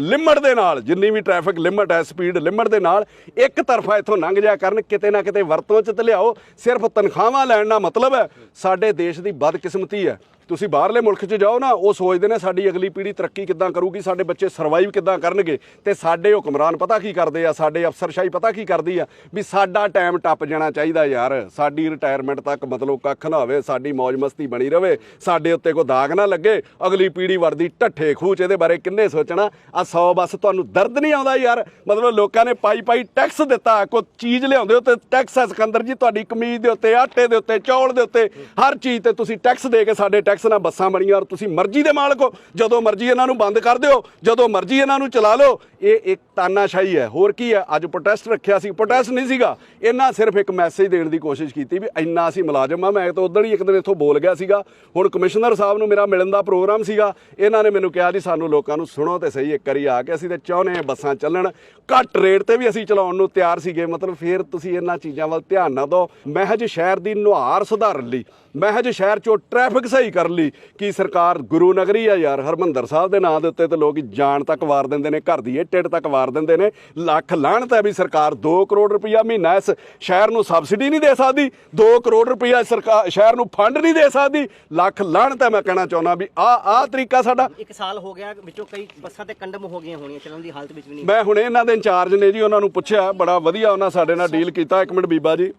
ਲਿਮਟ ਦੇ ਨਾਲ, ਜਿੰਨੀ ਵੀ ਟ੍ਰੈਫਿਕ ਲਿਮਟ ਹੈ ਸਪੀਡ ਲਿਮਟ ਦੇ ਨਾਲ, ਇੱਕ ਤਰਫਾ ਇੱਥੋਂ ਲੰਘ ਜਾ ਕਰਨ, ਕਿਤੇ ਨਾ ਕਿਤੇ ਵਰਤੋਂ ਚ ਤੇ ਲਿਆਓ। ਸਿਰਫ ਤਨਖਾਹਾਂ ਲੈਣ ਦਾ ਮਤਲਬ ਹੈ। ਸਾਡੇ ਦੇਸ਼ ਦੀ ਬਦਕਿਸਮਤੀ ਹੈ। ਤੁਸੀਂ ਬਾਹਰਲੇ ਮੁਲਕ 'ਚ ਜਾਓ ਨਾ, ਉਹ ਸੋਚਦੇ ਨੇ ਸਾਡੀ ਅਗਲੀ ਪੀੜ੍ਹੀ ਤਰੱਕੀ ਕਿੱਦਾਂ ਕਰੂਗੀ, ਸਾਡੇ ਬੱਚੇ ਸਰਵਾਈਵ ਕਿੱਦਾਂ ਕਰਨਗੇ, ਤੇ ਸਾਡੇ ਹੁਕਮਰਾਨ ਪਤਾ ਕੀ ਕਰਦੇ ਆ, ਸਾਡੇ ਅਫਸਰਸ਼ਾਹੀ ਪਤਾ ਕੀ ਕਰਦੀ ਆ, ਵੀ ਸਾਡਾ ਟਾਈਮ ਟੱਪ ਜਾਣਾ ਚਾਹੀਦਾ ਯਾਰ, ਸਾਡੀ ਰਿਟਾਇਰਮੈਂਟ ਤੱਕ ਮਤਲਬ ਕੱਖ ਨਾ ਹੋਵੇ, ਸਾਡੀ ਮौज ਮਸਤੀ ਬਣੀ ਰਵੇ, ਸਾਡੇ ਉੱਤੇ ਕੋਈ ਦਾਗ ਨਾ ਲੱਗੇ, ਅਗਲੀ ਪੀੜ੍ਹੀ ਵਰਦੀ ਢੱਠੇ ਖੂਚ ਇਹਦੇ ਬਾਰੇ ਕਿੰਨੇ ਸੋਚਣਾ ਆ 100 ਬਸ ਤੁਹਾਨੂੰ ਦਰਦ ਨਹੀਂ ਆਉਂਦਾ ਯਾਰ, ਮਤਲਬ ਲੋਕਾਂ ਨੇ ਪਾਈ ਪਾਈ ਟੈਕਸ ਦਿੱਤਾ, ਕੋਈ ਚੀਜ਼ ਲਿਆਉਂਦੇ ਹੋ ਤੇ ਟੈਕਸ ਹੈ ਸਿਕੰਦਰ ਜੀ, ਤੁਹਾਡੀ ਕਮੀਜ਼ ਦੇ ਉੱਤੇ, ਆਟੇ ਦੇ ਉੱਤੇ, ਚੌਲ ਦੇ ਉੱਤੇ, ਹਰ ਚੀਜ਼ ਤੇ ਤੁਸੀਂ ਟੈਕਸ ਦੇ ਕੇ ਸਾਡੇ ਟੈਕਸ ਨਾਲ ਬੱਸਾਂ ਬਣੀਆਂ ਔਰ ਤੁਸੀਂ ਮਰਜ਼ੀ ਦੇ ਮਾਲਕ ਹੋ। ਜਦੋਂ ਮਰਜ਼ੀ ਇਹਨਾਂ ਨੂੰ ਬੰਦ ਕਰ ਦਿਓ, ਜਦੋਂ ਮਰਜ਼ੀ ਇਹਨਾਂ ਨੂੰ ਚਲਾ ਲਓ, ਇਹ ਇੱਕ ਤਾਨਾਸ਼ਾਹੀ ਹੈ। ਹੋਰ ਕੀ ਹੈ? ਅੱਜ ਪ੍ਰੋਟੈਸਟ ਰੱਖਿਆ ਸੀ। ਪ੍ਰੋਟੈਸਟ ਨਹੀਂ ਸੀਗਾ। ਇਹਨਾਂ ਸਿਰਫ ਇੱਕ ਮੈਸੇਜ ਦੇਣ ਦੀ ਕੋਸ਼ਿਸ਼ ਕੀਤੀ ਵੀ ਇੰਨਾ ਅਸੀਂ ਮੁਲਾਜ਼ਮ ਆ। ਮੈਂ ਤਾਂ ਉਦੋਂ ਹੀ ਇੱਕ ਦਿਨ ਇੱਥੋਂ ਬੋਲ ਗਿਆ ਸੀਗਾ। ਹੁਣ ਕਮਿਸ਼ਨਰ ਸਾਹਿਬ ਨੂੰ ਮੇਰਾ ਮਿਲਣ ਦਾ ਪ੍ਰੋਗਰਾਮ ਸੀਗਾ। ਇਹਨਾਂ ਨੇ ਮੈਨੂੰ ਕਿਹਾ ਜੀ, ਸਾਨੂੰ ਲੋਕਾਂ ਨੂੰ ਸੁਣੋ ਤੇ ਸਹੀ ਇੱਕ ਵਾਰੀ ਆ ਕੇ ਅਸੀਂ ਤੇ ਚਾਹੁੰਦੇ ਹਾਂ ਬੱਸਾਂ ਚੱਲਣ। ਘੱਟ ਰੇਟ ਤੇ ਵੀ ਅਸੀਂ ਚਲਾਉਣ ਨੂੰ ਤਿਆਰ ਸੀਗੇ। ਮਤਲਬ ਫੇਰ ਤੁਸੀਂ ਇਹਨਾਂ ਚੀਜ਼ਾਂ ਵੱਲ ਧਿਆਨ ਨਾ ਦਿਓ। ਮਹਿਜ ਸ਼ਹਿਰ ਦੀ ਨੁਹਾਰ ਸੁਧਾਰਨ ਲਈ, ਮਹਿਜ ਸ਼ਹਿਰ ਚੋਂ ਟ੍ਰੈਫਿਕ ਸਹੀ ਕਰਨ ਲਈ ਕੀ ਸਰਕਾਰ ਗੁਰੂ ਨਗਰੀ ਆ ਯਾਰ ਹਰਮੰਦਰ ਸਾਹਿਬ ਦੇ ਨਾਂ ਦੇ ਉੱਤੇ ਤੇ ਲੋਕ ਜਾਨ ਤੱਕ ਵਾਰ ਦਿੰਦੇ ਨੇ ਘਰ ਦੀ ਇਹ ਟਿੱਡ ਤੱਕ ਵਾਰ ਦਿੰਦੇ ਨੇ। ਲੱਖ ਲਾਹਣਤ ਹੈ ਵੀ ਸਰਕਾਰ 2 ਕਰੋੜ ਰੁਪਈਆ ਮਹੀਨਾ ਇਸ ਸ਼ਹਿਰ ਨੂੰ ਸਬਸਿਡੀ ਨਹੀਂ ਦੇ ਸਕਦੀ 2 ਕਰੋੜ ਰੁਪਈਆ ਸਰਕਾਰ ਸ਼ਹਿਰ ਨੂੰ ਫੰਡ ਨਹੀਂ ਦੇ ਸਕਦੀ। ਲੱਖ ਲਾਹਣਤ ਹੈ ਮੈਂ ਕਹਿਣਾ ਚਾਹੁੰਦਾ ਵੀ ਆ ਆ ਤਰੀਕਾ ਸਾਡਾ। ਇੱਕ ਸਾਲ ਹੋ ਗਿਆ ਵਿੱਚੋਂ ਕਈ ਬੱਸਾਂ ਤੇ ਕੰਡਮ ਹੋ ਗਈਆਂ ਹੋਣੀਆਂ ਚੱਲਣ ਦੀ ਹਾਲਤ ਵਿੱਚ ਵੀ ਨਹੀਂ। ਮੈਂ ਹੁਣ ਇਹਨਾਂ ਦੇ ਇੰਚਾਰਜ ਨੇ ਜੀ ਉਹਨਾਂ ਨੂੰ ਪੁੱਛਿਆ ਬੜਾ ਵਧੀਆ ਉਹਨਾਂ ਸਾਡੇ ਨਾਲ ਡੀਲ ਕੀਤਾ। ਇੱਕ ਮਿੰਟ ਬੀਬਾ ਜੀ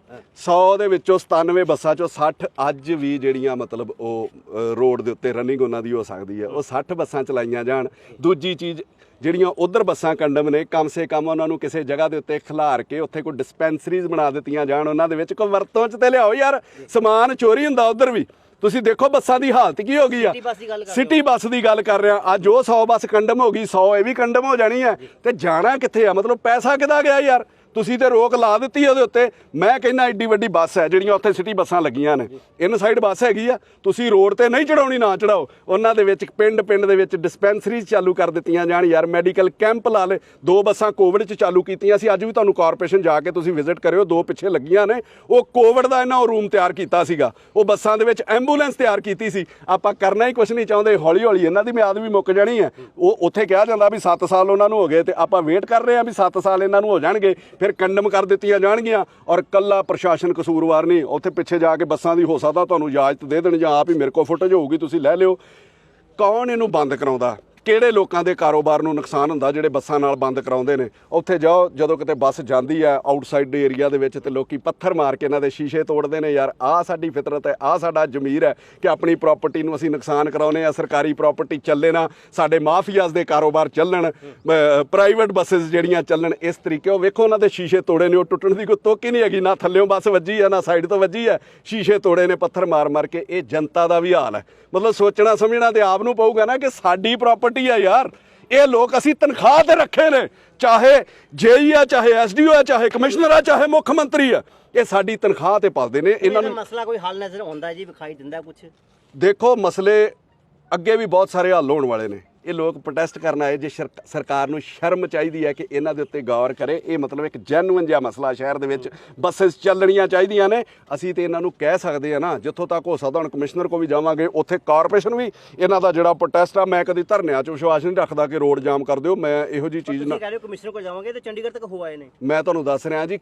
100 ਦੇ ਵਿੱਚੋਂ 97 ਬੱਸਾਂ ਚੋਂ 60 ਅੱਜ ਵੀ ਜਿਹੜੀਆਂ ਮਤਲਬ ਉਹ ਰੋਡ ਦੇ ਉੱਤੇ ਰਨਿੰਗ ਉਹਨਾਂ ਦੀ ਹੋ ਸਕਦੀ ਹੈ। ਉਹ 60 ਬੱਸਾਂ ਚਲਾਈਆਂ ਜਾਣ। ਦੂਜੀ ਚੀਜ਼ ਜਿਹੜੀਆਂ ਉਧਰ ਬੱਸਾਂ ਕੰਡਮ ਨੇ ਕਮ ਸੇ ਕਮ ਉਹਨਾਂ ਨੂੰ ਕਿਸੇ ਜਗ੍ਹਾ ਦੇ ਉੱਤੇ ਖਿਲਾਰ ਕੇ ਉੱਥੇ ਕੋਈ ਡਿਸਪੈਂਸਰੀਜ਼ ਬਣਾ ਦਿੱਤੀਆਂ ਜਾਣ ਉਹਨਾਂ ਦੇ ਵਿੱਚ। ਕੋਈ ਵਰਤੋਂ ਚ ਤੇ ਲਿਆਓ ਯਾਰ ਸਮਾਨ ਚੋਰੀ ਹੁੰਦਾ ਉਧਰ ਵੀ। ਤੁਸੀਂ ਦੇਖੋ ਬੱਸਾਂ ਦੀ ਹਾਲਤ ਕੀ ਹੋ ਗਈ ਆ। ਸਿਟੀ ਬੱਸ ਦੀ ਗੱਲ ਕਰ ਰਹੇ ਅੱਜ ਉਹ 100 ਬੱਸ ਕੰਡਮ ਹੋ ਗਈ 100 ਇਹ ਵੀ ਕੰਡਮ ਹੋ ਜਾਣੀ ਹੈ ਤੇ ਜਾਣਾ ਕਿੱਥੇ ਆ? ਮਤਲਬ ਪੈਸਾ ਕਿਦਾ ਗਿਆ ਯਾਰ? ਤੁਸੀਂ ਤੇ ਰੋਕ ਲਾ ਦਿੱਤੀ ਉਹਦੇ ਉੱਤੇ। ਮੈਂ ਕਹਿੰਦਾ ਐਡੀ ਵੱਡੀ ਬੱਸ ਹੈ, ਜਿਹੜੀਆਂ ਉੱਥੇ ਸਿਟੀ ਬੱਸਾਂ ਲੱਗੀਆਂ ਨੇ। ਇਨ ਸਾਈਡ ਬੱਸ ਹੈਗੀ ਆ, ਤੁਸੀਂ ਰੋਡ ਤੇ ਨਹੀਂ ਚੜਾਉਣੀ ਨਾ ਚੜਾਓ ਉਹਨਾਂ ਦੇ ਵਿੱਚ ਪਿੰਡ ਪਿੰਡ ਦੇ ਵਿੱਚ ਡਿਸਪੈਂਸਰੀਜ਼ ਚਾਲੂ ਕਰ ਦਿੱਤੀਆਂ ਜਾਣ ਯਾਰ। ਮੈਡੀਕਲ ਕੈਂਪ ਲਾ ਲੇ ਦੋ ਬੱਸਾਂ ਕੋਵਿਡ 'ਚ ਚਾਲੂ ਕੀਤੀਆਂ ਸੀ। ਅੱਜ ਵੀ ਤੁਹਾਨੂੰ ਕਾਰਪੋਰੇਸ਼ਨ ਜਾ ਕੇ ਤੁਸੀਂ ਵਿਜ਼ਿਟ ਕਰਿਓ। ਦੋ ਪਿੱਛੇ ਲੱਗੀਆਂ ਨੇ। ਉਹ ਕੋਵਿਡ ਦਾ ਇਹਨਾਂ ਉਹ ਰੂਮ ਤਿਆਰ ਕੀਤਾ ਸੀਗਾ। ਉਹ ਬੱਸਾਂ ਦੇ ਵਿੱਚ ਐਂਬੂਲੈਂਸ ਤਿਆਰ ਕੀਤੀ ਸੀ। ਆਪਾਂ ਕਰਨਾ ਹੀ ਕੁਝ ਨਹੀਂ ਚਾਹੁੰਦੇ। ਹੌਲੀ ਹੌਲੀ ਇਹਨਾਂ ਦੀ ਮਿਆਦ ਵੀ ਮੁੱਕ ਜਾਣੀ ਹੈ। ਉਹ ਉੱਥੇ ਕਿਹਾ ਜਾਂਦਾ ਵੀ 7 ਸਾਲ ਉਹਨਾਂ ਨੂੰ ਹੋ ਗਏ ਤੇ ਆਪਾਂ ਵੇਟ ਕਰ ਰਹੇ ਹਾਂ ਵੀ 7 ਸਾਲ ਇਹਨਾਂ ਨੂੰ ਹੋ ਜਾਣਗੇ। ਫਿਰ ਕੰਡਮ ਕਰ ਦਿੱਤੀਆਂ ਜਾਣਗੀਆਂ ਔਰ ਕੱਲਾ ਪ੍ਰਸ਼ਾਸਨ ਕਸੂਰਵਾਰ ਨਹੀਂ, ਉੱਥੇ ਪਿੱਛੇ ਜਾ ਕੇ ਬੱਸਾਂ ਦੀ ਹੋ ਸਕਦਾ ਤੁਹਾਨੂੰ ਇਜਾਜ਼ਤ ਦੇ ਦੇਣ ਜਾਂ ਆਪ ਹੀ ਮੇਰੇ ਕੋਲ ਫੁਟੇਜ ਹੋਊਗੀ, ਤੁਸੀਂ ਲੈ ਲਿਓ। ਕੌਣ ਇਹਨੂੰ ਬੰਦ ਕਰਾਉਂਦਾ? ਕਿਹੜੇ ਲੋਕਾਂ ਦੇ ਕਾਰੋਬਾਰ ਨੂੰ ਨੁਕਸਾਨ ਹੁੰਦਾ ਜਿਹੜੇ ਬੱਸਾਂ ਨਾਲ ਬੰਦ ਕਰਾਉਂਦੇ ਨੇ? ਉੱਥੇ ਜਾਓ, ਜਦੋਂ ਕਿਤੇ ਬੱਸ ਜਾਂਦੀ ਹੈ ਆਊਟਸਾਈਡ ਦੇ ਏਰੀਆ ਦੇ ਵਿੱਚ ਤੇ ਲੋਕੀ ਪੱਥਰ ਮਾਰ ਕੇ ਇਹਨਾਂ ਦੇ ਸ਼ੀਸ਼ੇ ਤੋੜਦੇ ਨੇ, ਯਾਰ, ਆਹ ਸਾਡੀ ਫਿਤਰਤ ਹੈ, ਆਹ ਸਾਡਾ ਜ਼ਮੀਰ ਹੈ ਕਿ ਆਪਣੀ ਪ੍ਰਾਪਰਟੀ ਨੂੰ ਅਸੀਂ ਨੁਕਸਾਨ ਕਰਾਉਨੇ ਆ ਸਰਕਾਰੀ ਪ੍ਰਾਪਰਟੀ ਚੱਲੇ ਨਾ, ਸਾਡੇ ਮਾਫੀਆਜ਼ ਦੇ ਕਾਰੋਬਾਰ ਚੱਲਣ ਪ੍ਰਾਈਵੇਟ ਬੱਸਸ ਜਿਹੜੀਆਂ ਚੱਲਣ, ਇਸ ਤਰੀਕੇ ਉਹ ਵੇਖੋ ਉਹਨਾਂ ਦੇ ਸ਼ੀਸ਼ੇ ਤੋੜੇ ਨੇ, ਉਹ ਟੁੱਟਣ ਦੀ ਕੋਈ ਤੁੱਕ ਹੀ ਨਹੀਂ ਹੈਗੀ, ਨਾ ਥੱਲਿਓਂ ਬੱਸ ਵੱਜੀ ਆ ਨਾ ਸਾਈਡ ਤੋਂ ਵੱਜੀ ਹੈ, ਸ਼ੀਸ਼ੇ ਤੋੜੇ ਨੇ, ਪੱਥਰ ਮਾਰ ਮਾਰ ਕੇ, ਇਹ ਜਨਤਾ ਦਾ ਵੀ ਹਾਲ ਹੈ। ਮਤਲਬ ਸੋਚਣਾ ਸਮਝਣਾ ਤੇ ਆਪ ਨੂੰ ਪਊਗਾ ਨਾ ਕਿ ਸਾਡੀ ਪ੍ਰਾਪਰਟੀ ਆ ਯਾਰ। ਇਹ ਲੋਕ ਅਸੀਂ ਤਨਖਾਹ ਤੇ ਰੱਖੇ ਨੇ ਚਾਹੇ ਜੇਈ ਆ ਚਾਹੇ ਐਸਡੀਓ ਆ ਚਾਹੇ ਕਮਿਸ਼ਨਰ ਆ ਚਾਹੇ ਮੁੱਖ ਮੰਤਰੀ ਆ। ਇਹ ਸਾਡੀ ਤਨਖਾਹ ਤੇ ਪਲਦੇ ਨੇ ਇਹਨਾਂ ਨੂੰ ਮਸਲਾ ਕੋਈ ਹੱਲ ਨਜ਼ਰ ਆਉਂਦਾ ਜੀ ਵਿਖਾਈ ਦਿੰਦਾ ਕੁਝ ਦੇਖੋ ਮਸਲੇ ਅੱਗੇ ਵੀ ਬਹੁਤ ਸਾਰੇ ਹੱਲ ਹੋਣ ਵਾਲੇ ਨੇ। ਇਹ ਲੋਕ ਪ੍ਰੋਟੈਸਟ ਕਰਨ ਆਏ ਜੇ ਸ਼ਰ- ਸਰਕਾਰ ਨੂੰ ਸ਼ਰਮ ਚਾਹੀਦੀ ਹੈ ਕਿ ਇਹਨਾਂ ਦੇ ਉੱਤੇ ਗੌਰ ਕਰੇ। ਇਹ ਮਤਲਬ ਇੱਕ ਜੈਨੂਇਨ ਜਿਹਾ ਮਸਲਾ ਸ਼ਹਿਰ ਦੇ ਵਿੱਚ ਬੱਸਸ ਚੱਲਣੀਆਂ ਚਾਹੀਦੀਆਂ ਨੇ। ਅਸੀਂ ਤੇ ਇਹਨਾਂ ਨੂੰ ਕਹਿ ਸਕਦੇ ਆ ਨਾ ਜਿੱਥੋਂ ਤੱਕ ਹੋ ਸਕਦਾ ਹੁਣ ਕਮਿਸ਼ਨਰ ਕੋ ਵੀ ਜਾਵਾਂਗੇ ਉੱਥੇ ਕਾਰਪੋਰੇਸ਼ਨ ਵੀ ਇਹਨਾਂ ਦਾ ਜਿਹੜਾ ਪ੍ਰੋਟੈਸਟ ਆ ਮੈਂ ਕਦੀ ਧਰਨਿਆਂ 'ਚ ਵਿਸ਼ਵਾਸ ਨਹੀਂ ਰੱਖਦਾ ਕਿ ਰੋਡ ਜਾਮ ਕਰ ਦਿਓ। ਮੈਂ ਇਹੋ ਜੀ ਚੀਜ਼ ਨਾ ਤੁਸੀਂ ਕਹਿ ਰਹੇ ਹੋ ਕਮਿਸ਼ਨਰ ਕੋਲ ਜਾਵਾਂਗੇ ਤੇ ਚੰਡੀਗੜ੍ਹ ਤੱਕ ਹੋ ਆਏ ਨੇ। ਮੈਂ ਤੁਹਾਨੂੰ ਦੱਸ ਰਿਹਾ ਜੀ